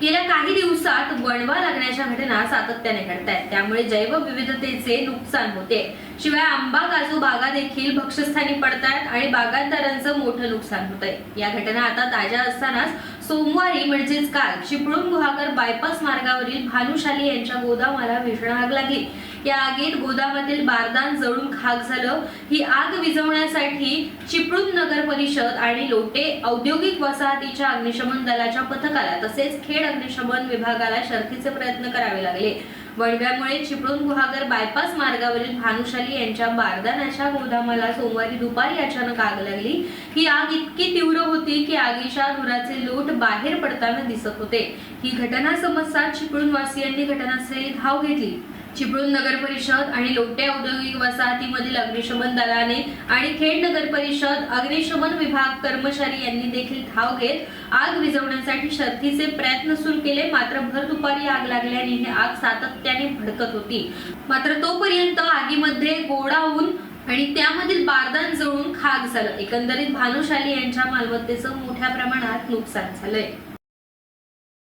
गेल्या काही दिवसात वणवा लागण्याच्या घटना सातत्याने घडत आहेत त्यामुळे जैवविविधतेचे नुकसान होते. शिवाय आंबा काजू बागा देखील भक्षस्थानी पडतायत आणि बागायतदारांचं मोठं नुकसान होत आहे या घटना आता ताज्या असतानाच सोमवारी म्हणजेच काल चिपळूण गुहागर बायपास मार्गावरील भानुशाली यांच्या गोदामाला भीषण आग लागली. या आगीत गोदामातील बारदान जळून खाक झालं. ही आग विझवण्यासाठी चिपळूण नगर परिषद आणि लोटे औद्योगिक वसाहतीच्या अग्निशमन दलाच्या पथकाला तसेच खेड अग्निशमन विभागाला शर्थीचे प्रयत्न करावे लागले. वणव्यामुळे चिपळूण गुहागर बायपास मार्गावरील भानुशाली यांच्या बारदानाच्या गोदामाला सोमवारी दुपारी अचानक आग लागली. ही आग इतकी तीव्र होती की आगीच्या धुराचे लोट बाहेर पडताना दिसत होते. ही घटना समजता चिपळूण वासियांनी घटनास्थळी धाव घेतली. चिपळूण नगर परिषद आणि लोटे औद्योगिक वसाहतीमधील अग्निशमन दलाने आणि खेड नगर परिषद अग्निशमन विभाग कर्मचारी यांनी देखील धाव घेत आग विझवण्यासाठी शर्थीचे प्रयत्न सुरू केले. मात्र भर दुपारी आग लागल्याने ही आग सातत्याने भडकत होती. मात्र तोपर्यंत आगीमध्ये गोडावून आणि त्यामधील बारदान जळून खाक झालं. एकंदरीत भानुशाली यांच्या मालमत्तेचं मोठ्या प्रमाणात नुकसान झालंय.